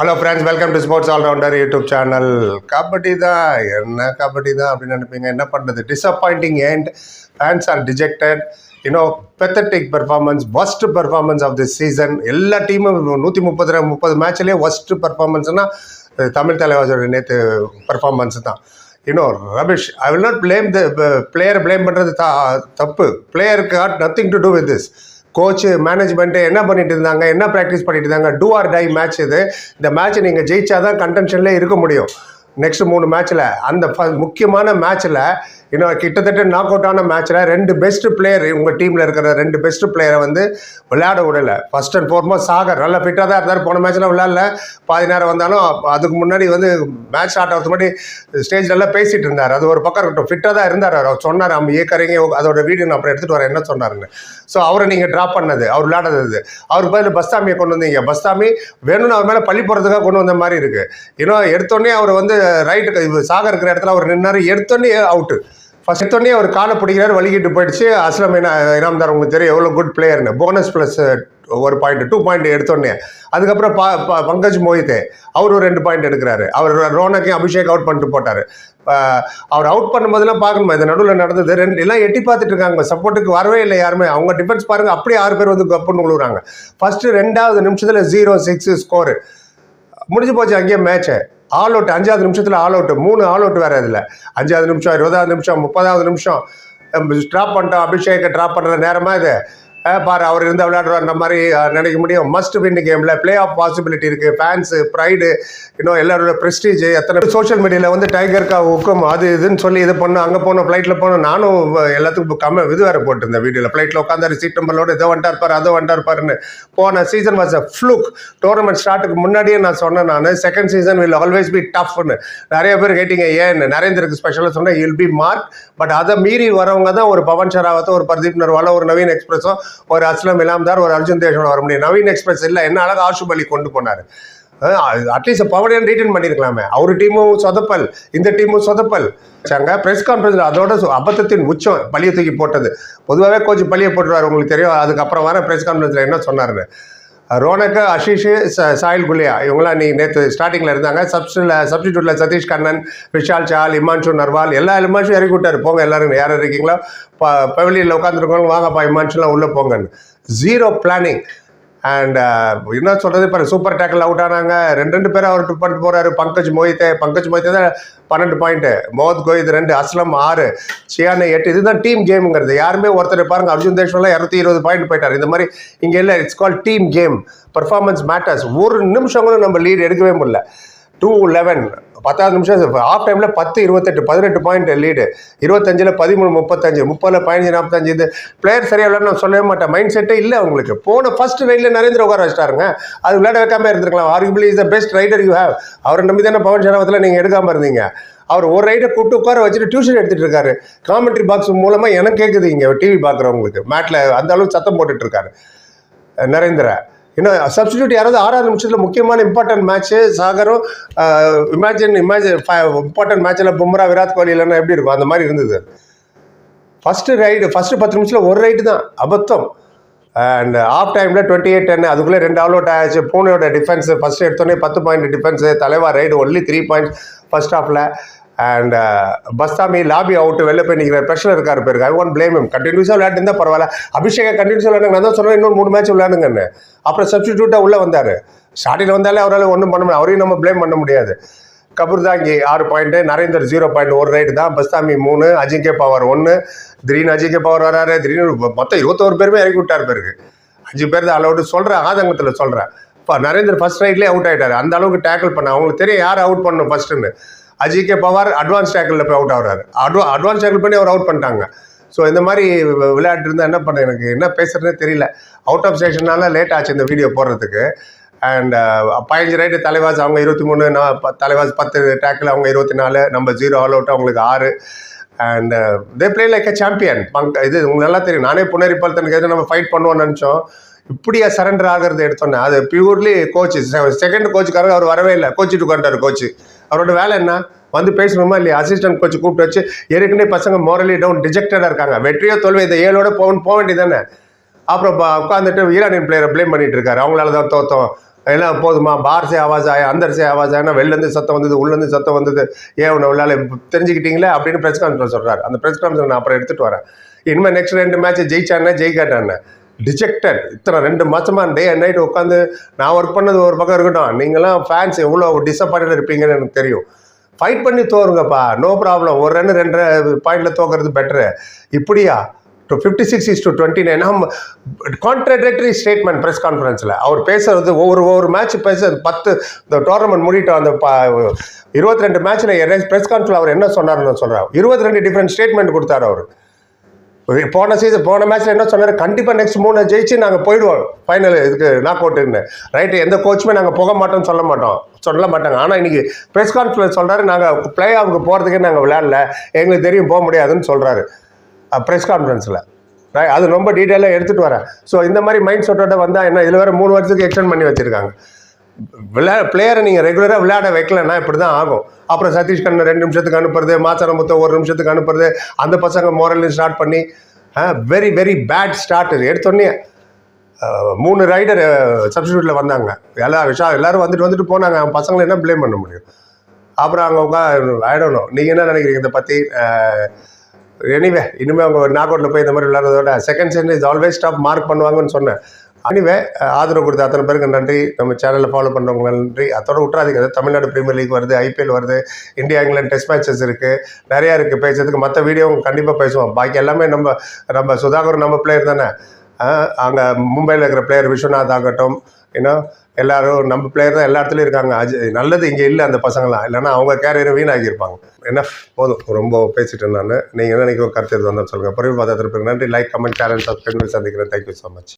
Hello friends welcome to sports allrounder YouTube channel kabaddi தான் என்ன கபடி தான் அப்படின்னு நினைப்பீங்க? என்ன பண்ணுறது disappointing and fans are dejected you know pathetic performance worst performance of the season எல்லா டீமும் நூற்றி முப்பது முப்பது மேட்ச்லேயே ஒஸ்ட் பெர்ஃபார்மன்ஸ்னால் தமிழ் தலைவாசோட நேற்று பெர்ஃபார்மன்ஸ் தான். You know rubbish I will not blame the player blame பண்ணுறது த தப்பு. பிளேயருக்கு had nothing to do with this coach management என்ன பண்ணிட்டு இருந்தாங்க என்ன ப்ராக்டிஸ் பண்ணிட்டு இருந்தாங்க டூ ஆர் டை மேட்ச் இது. இந்த மேட்ச்சை நீங்கள் ஜெயிச்சாதான் கண்டென்ஷன்லேயே இருக்க முடியும். நெக்ஸ்ட் மூணு மேட்ச்சில் அந்த ஃப- முக்கியமான மேட்ச்சில் இன்னும் கிட்டத்தட்ட நாக் அவுட் ஆன மேட்ச்சில் ரெண்டு பெஸ்ட் பிளேயர் உங்கள் டீமில் இருக்கிற ரெண்டு பெஸ்ட் பிளேயரை வந்து விளையாட விடலை. First and foremost Sagar. நல்லா ஃபிட்டாக தான் இருந்தார். போன மேட்ச்சில் விளையாடல. பாதி நேரம் வந்தாலும் அதுக்கு முன்னாடி வந்து மேட்ச் ஸ்டார்ட் ஆகிறது முன்னாடி ஸ்டேஜ்லலாம் பேசிகிட்டு இருந்தார். அது ஒரு பக்கம் இருக்கட்டும். ஃபிட்டாக தான் இருந்தார். அவர் சொன்னார் நம்ம ஏக்கறிங்க அதோட வீடியோ நான் அப்புறம் எடுத்துகிட்டு வரேன். என்ன சொன்னாருன்னு. ஸோ அவரை நீங்கள் ட்ராப் பண்ணது. அவர் விளையாடுறது அவர் பதில் பஸ்தாமியை கொண்டு வந்தீங்க. பஸ்தாமி வேணும்னு அவர் மேலே பள்ளி போகிறதுக்காக கொண்டு வந்த மாதிரி இருக்குது ஏன்னா எடுத்தோடனே அவர் வந்து ரைட்டு சாகர் இருக்கிற இடத்துல அவர் நின்னார். எடுத்தோடனே அவுட்டு ஃபர்ஸ்ட் எடுத்தோடனே அவர் காலை பிடிக்கிறார் வலிக்கிட்டு போயிடுச்சு. அஸ்லம் இனா இனாம்தார் உங்களுக்கு தெரியும் எவ்வளோ குட் பிளேயர்னு போனஸ் ப்ளஸ் ஒரு பாயிண்ட் டூ பாயிண்ட் எடுத்தோடனே. அதுக்கப்புறம் பா ப- பங்கஜ் மோஹித்தே அவர் ஒரு ரெண்டு பாயிண்ட் எடுக்கிறாரு. அவர் ரோனக்கையும் அபிஷேக் அவுட் பண்ணிட்டு போட்டார். அவர் அவுட் பண்ணும்போதெல்லாம் பார்க்கணுமா? இந்த நடுவில் நடந்தது. ரெண்டு எல்லாம் எட்டி பார்த்துட்டு இருக்காங்க. சப்போர்ட்டுக்கு வரவே இல்லை யாருமே. அவங்க டிஃபென்ஸ் பாருங்கள் அப்படியே ஆறு பேர் வந்து கப்புன்னு விழுவுறாங்க ஃபஸ்ட்டு ரெண்டாவது நிமிஷத்தில் ஜீரோ சிக்ஸ் ஸ்கோரு முடிஞ்சு போச்சு அங்கேயே மேட்ச்சு ஆல் அவுட் அஞ்சாவது நிமிஷத்தில் ஆல் அவுட் மூணு ஆல் அவுட் வேறு இதில். அஞ்சாவது நிமிஷம் இருபதாவது நிமிஷம் முப்பதாவது நிமிஷம். ட்ராப் பண்ணிட்டோம் அபிஷேக்கை ட்ராப் பண்ணுற நேரமாக இது? பாரு அவர் இருந்தால் விளையாடுவார் மாதிரி நினைக்க முடியும். மஸ்ட் வின் கேமில் ப்ளே ஆஃப் பாசிபிலிட்டி இருக்குது ஃபேன்ஸு ப்ரைடு இன்னும் எல்லாரோட ப்ரெஸ்டீஜ் எத்தனை சோஷியல் மீடியாவில் வந்து டைகர்க்கா உக்கம் அது இதுன்னு சொல்லி இது பண்ணோம் அங்கே போனோம் ஃப்ளைட்டில் போனோம் நானும் எல்லாத்துக்கும் கம்ம இது வேறு போட்டிருந்தேன் வீடியோவில் ஃப்ளைட்டில் உட்காந்தாரு சீட் நம்பரோட இதை வந்துட்டா இருப்பார் அதை வந்துட்டார் இருப்பாருன்னு போன season was a fluke tournament ஸ்டார்ட்டுக்கு முன்னாடியே நான் சொன்னேன் நான் second season will always be டஃப்னு நிறைய பேர் கேட்டீங்க ஏன்? நரேந்திரக்கு ஸ்பெஷலாக சொன்னேன் இல் பி மார்க் பட் அதை மீறி வரவங்க தான் ஒரு பவன் ஷராவத்தோ ஒரு பர்தீப் நர்வாலோ ஒரு நவீன் எக்ஸ்பிரஸோ ஒரு அஸ்லம் இலாம்தார் ஒரு அர்ஜுன் தேஷோட வர முடியும். நவீன் எக்ஸ்பிரஸ் இல்லை என்ன அழகாக ஆஷுப் அலி கொண்டு போனார். அட்லீஸ்ட் பவனியன் ரீட்டன் பண்ணியிருக்கலாமே அவர் டீமும் சொதப்பல் இந்த டீமும் சொதப்பல். வச்சாங்க ப்ரெஸ் கான்ஃபரன்ஸில் அதோட அபத்தத்தின் உச்சம் பழிய தூக்கி போட்டது. பொதுவாகவே கோச்சு பழிய போட்டுருவார் உங்களுக்கு தெரியும். அதுக்கப்புறம் வர ப்ரெஸ் கான்ஃபரன்ஸில் என்ன சொன்னார்னு ரோனக்கு அஷிஷு ச- சாயில் குலியா இவங்களாம் நீ நேற்று ஸ்டார்டிங்கில் இருந்தாங்க. சப்ஸ்டில் சப்ஸ்டியூட்டில் சதீஷ் கண்ணன் விஷால் சால் இமான்ஷு நர்வால் எல்லா இமான்ஷும் இறக்கி விட்டார். போங்க எல்லோரும் யார் இருக்கீங்களோ ப பவிலியில் உட்காந்துருக்கவங்க வாங்கப்பா இமான்ஷுலாம் உள்ளே போங்கன்னு. ஜீரோ பிளானிங் அண்ட் என்ன சொல்கிறது இப்போ சூப்பர் டேக்கில் அவுட் ஆனாங்க. ரெண்டு ரெண்டு பேரும் அவர் ட்ரிப் பண்ணிட்டு போகிறாரு பங்கஜ் மோஹித்தே பங்கஜ் மோஹித்தே தான் பன்னெண்டு பாயிண்ட்டு மோஹத் கோயித் ரெண்டு அஸ்லம் ஆறு. சியானே எட்டு. இதுதான் டீம் கேமுங்கிறது யாருமே ஒருத்தர் பாருங்க அர்ஜுன் தேஷ்வெல்லாம் இரநூத்தி இருபது பாயிண்ட் போயிட்டார். இந்த மாதிரி இங்கே இல்லை it's call team game performance matters ஒரு நிமிஷம் கூட நம்ம லீட் எடுக்கவே முடியல. டூ லெவன் பத்தாவது நிமிஷம் ஆஃப் டைமில் பத்து இருபத்தெட்டு பதினெட்டு பாயிண்ட் லீடு இருபத்தஞ்சில் பதிமூணு முப்பத்தஞ்சு முப்பதில் பதினஞ்சு நாற்பத்தஞ்சு இது. பிளேயர் சரியாக விளையாட நான் சொல்லவே மாட்டேன். மைண்ட் செட்டே இல்லை அவங்களுக்கு. போன ஃபர்ஸ்ட் ரைடில் நரேந்திர உட்கார வச்சிட்டாருங்க. அது விளையாட வைக்காம இருந்திருக்கலாம். Arguably is the best raider you have அவரை நம்பி தானே பவன் சரவத்தில் நீங்கள் எடுக்காமல் இருந்தீங்க. அவர் ஒரு ரைடை கூப்பிட்டு உட்கார வச்சுட்டு டியூஷன் எடுத்துகிட்டு இருக்காரு. காமெண்ட்ரி பாக்ஸ் மூலமாக எனக்கு கேட்குது இங்கே டிவி பார்க்குறவங்களுக்கு மேட்டில் அந்த அளவுக்கு சத்தம் போட்டுட்ருக்காரு நரேந்திர. ஏன்னா சப்ஸ்டியூட் யாராவது ஆறாவது நிமிஷத்தில் முக்கியமான இம்பார்ட்டன்ட் மேட்ச்சு சாகரும் இமேஜின் இமேஜின் இம்பார்ட்டன்ட் மேட்ச்சில் பும்ரா விராட் கோலி இல்லைன்னா எப்படி இருக்கும்? அந்த மாதிரி இருந்தது. ஃபஸ்ட்டு ரைடு ஃபஸ்ட்டு பத்து நிமிஷத்தில் ஒரு ரைடு தான் அபத்தம். அண்ட் ஆஃப் டைமில் டுவெண்ட்டி எயிட் டென் அதுக்குள்ளே ரெண்டு ஆல் அவுட் ஆயாச்சு. பூனோட டிஃபென்ஸ் ஃபஸ்ட்டு எடுத்தோடனே பத்து பாயிண்ட் டிஃபென்ஸு தலைவா raid only three points first ஹாஃபில் அண்ட் பஸ்தாமி லாபி அவுட்டு வெளில போய் நிற்கிற ப்ரெஷர் இருக்காரு பேருக்கு ஐ ஒன் பிளேம் him. கண்டினியூஸாக விளையாட்டு பரவாயில்ல. அபிஷேகா கண்டினியூஸாக விளையாடுங்க. நான் தான் சொன்னேன் இன்னொரு மூணு மேட்ச் விளையாடுங்கன்னு. அப்புறம் சப்ஸ்டியூட்டாக உள்ளே வந்தார். ஸ்டார்டிங்கில் வந்தாலே அவரால் ஒன்றும் பண்ண முடியாது. அவரையும் நம்ம ப்ளேம் பண்ண முடியாது. கபூர்தாங்கி ஆறு பாயிண்ட்டு நரேந்தர் ஜீரோ பாயிண்ட் ஒரு ரைடு தான். பஸ்தாமி மூணு அஜிங்கே பவர் ஒன்று திடீர்னு அஜிங்கே பவர் வராரு. திடீர்னு மொத்தம் இருபத்தோரு பேருமே இறக்கி விட்டார் பேருக்கு அஞ்சு பேர் தான் அலௌடு சொல்கிறேன் ஆதங்கத்தில் சொல்கிறேன் இப்போ நரேந்தர் ஃபர்ஸ்ட் ரைட்லேயே அவுட் ஆகிட்டார் அந்த அளவுக்கு டேக்கிள் பண்ண அவங்களுக்கு தெரியும் யார் அவுட் பண்ணணும் ஃபர்ஸ்ட்டுன்னு அஜிகே பவார் அட்வான்ஸ் டேக்கிளில் போய் அவுட் ஆகிறாரு. அட்வா அட்வான்ஸ் டேக்கிள் பண்ணி அவர் அவுட் பண்ணிட்டாங்க. ஸோ இந்த மாதிரி விளையாட்டு இருந்தால் என்ன பண்ண எனக்கு என்ன பேசுறதுனே தெரியல. அவுட் ஆஃப் ஸ்டேஷனால லேட் ஆச்சு இந்த வீடியோ போடுறதுக்கு. அண்ட் பதினஞ்சு ரைட்டு தலைவாஸ் அவங்க இருபத்தி மூணு நான் ப- தலைவாஸ் பத்து டேக்கிள் அவங்க இருபத்தி நாலு நம்ம ஜீரோ ஆல் அவுட் அவங்களுக்கு ஆறு. And they play like a champion punk இது உங்களுக்கு நல்லா தெரியும். நானே புனேரி பல்தனுக்கு எதுவும் நம்ம ஃபைட் பண்ணுவோம்னு நினச்சோம். இப்படியா சரண்டர் ஆகிறது எடுத்தோன்னே அது பியூர்லி கோச் செகண்ட் கோச்சுக்காரங்க அவர் வரவே இல்லை. கோச்சிட்டு உட்காந்துட்டார் கோச்சு அவரோட வேலை என்ன? வந்து பேசணுமா இல்லையா? அசிஸ்டன்ட் கோச் கூப்பிட்டு வச்சு ஏற்கனவே பசங்க மோரலி டவுன் டிஜெக்டடாக இருக்காங்க. வெற்றியோ தோல்வி இந்த ஏழோட போக போக வேண்டியதானே அப்புறம் உட்காந்துட்டு ஈரானியன் பிளேயரை ப்ளேம் பண்ணிட்டு இருக்காரு. அவங்களால தான் தோத்தோம். எல்லாம் போதுமா? பார்சே ஆவாஸ் ஆயா அந்தர்சே ஆவாஸ் ஆயா வெளிலேருந்து சத்தம் வந்தது உள்ளேருந்து சத்தம் வந்தது. ஏன் உன்னை உள்ளால தெரிஞ்சுக்கிட்டீங்களே? அப்படின்னு ப்ரெஸ் கான்ஃபரன்ஸ் சொல்கிறார் அந்த ப்ரெஸ் கான்ஃபரன்ஸ் நான் அப்புறம் எடுத்துகிட்டு வரேன். இனிமேல் நெக்ஸ்ட் ரெண்டு மேட்ச் ஜெயிச்சானே ஜெயிக்காட்டானே டிஜெக்டட் இத்தனை ரெண்டு மாதமாக டே அண்ட் நைட் உட்காந்து நான் ஒர்க் பண்ணது ஒரு பக்கம் இருக்கட்டும். நீங்களாம் ஃபேன்ஸ் எவ்வளோ டிசப்பாயின்ட் இருப்பீங்கன்னு எனக்கு தெரியும். ஃபைட் பண்ணி தோறுங்கப்பா நோ ப்ராப்ளம் ஒரு ரன் ரெண்டு பாயிண்டில் தோக்கிறது பெட்ரு இப்படியா? Two fifty six is to twenty nine contradictory statement press கான்ஃபரன்ஸில் அவர் பேசுறது ஒவ்வொரு ஒவ்வொரு மேட்ச் பேசுறது பத்து இந்த டோர்னமெண்ட் முடிட்டோம் அந்த இருபத்தி ரெண்டு மேட்ச்சில் ப்ரெஸ் கான்ஃபரன்ஸ் அவர் என்ன சொன்னார்னு சொல்கிறார் இருபத்தி ரெண்டு டிஃப்ரெண்ட் ஸ்டேட்மெண்ட் கொடுத்தாரு அவர். போன சீசன் போன மேட்ச்ல என்ன சொன்னாரு? கண்டிப்பா நெக்ஸ்ட் மூணு ஜெயிச்சு நாங்க போயிடுவோம். ஃபைனல் இதுக்கு நாக் அவுட்டுன்னு ரைட்டு எந்த கோச்சுமே நாங்க போக மாட்டோம்னு சொல்ல மாட்டோம். சொல்ல மாட்டாங்க. ஆனா இன்னைக்கு ப்ரெஸ் கான்ஃபரன்ஸ் சொல்றாரு நாங்க பிளே ஆஃபுக்கு போறதுக்கே நாங்க விளையாடல. எங்களுக்கு தெரியும் போக முடியாதுன்னு சொல்றாரு. ப்ரெஸ் கான்ஃபரன்ஸ்ல அது ரொம்ப டீட்டெயிலாக எடுத்துட்டு வரேன். ஸோ இந்த மாதிரி மைண்ட் செட்டோட வந்தா என்ன இதுல வேற மூணு வருஷத்துக்கு எக்ஸ்டெண்ட் பண்ணி வச்சிருக்காங்க. விளையா பிளேயரை நீங்கள் ரெகுலராக விளையாட வைக்கலன்னா இப்படி தான் ஆகும். அப்புறம் சதீஷ் கண்ணன் ரெண்டு நிமிஷத்துக்கு அனுப்புறது மாச்சரமுத்த ஒரு நிமிஷத்துக்கு அனுப்புறது அந்த பசங்க மோரலையும் ஸ்டார்ட் பண்ணி வெரி வெரி பேட் ஸ்டார்ட் எடுத்தோடனே மூணு ரைடர் சப்ஸ்டியூட்டில் வந்தாங்க. எல்லா விஷயம் எல்லோரும் வந்துட்டு வந்துட்டு போனாங்க. அவன் பசங்களை என்ன ப்ளேம் பண்ண முடியும்? அப்புறம் அங்கே உட்கா ஆயிடணும் நீங்கள் என்ன நினைக்கிறீங்க இதை பற்றி எனிவே இனிமேல் அவங்க நாகோட்டில் போய் இந்த மாதிரி விளையாடுறதோட second cent is always stop mark பண்ணுவாங்கன்னு சொன்னேன். அனிவே ஆதரவு கொடுத்த அத்தனை பேருக்கு நன்றி. நம்ம சேனலில் ஃபாலோ பண்ணுறவங்க நன்றி. அதோட விட்டுறாதீங்க தமிழ்நாடு பிரீமியர் லீக் வருது ஐபிஎல் வருது இந்தியா இங்கிலாந்து டெஸ்ட் மேட்சஸ் இருக்குது நிறையா இருக்குது பேசுறதுக்கு. மற்ற வீடியோ கண்டிப்பாக பேசுவோம். பாக்கி எல்லாமே நம்ம நம்ம சுதாகர் நம்ம பிளேயர் தானே. அங்கே மும்பையில் இருக்கிற பிளேயர் விஸ்வநாத் ஆகட்டும் இன்னும் எல்லாரும் நம்ம பிளேயர் தான் எல்லா இடத்துலையும் இருக்காங்க. அஜ் நல்லது இங்கே இல்லை அந்த பசங்களாம் இல்லைன்னா அவங்க கேரியரும் வீணாகியிருப்பாங்க என்ன? போதும். ரொம்ப பேசிட்டேன் நான். நீங்கள் என்ன நினைக்கிற கருத்து எது வந்தால் சொல்லுங்கள் பொறுமை பார்த்து நன்றி. லைக் கமெண்ட் சேனல் சப்ஸ்கிரைப் சந்திக்கிறேன். Thank you so much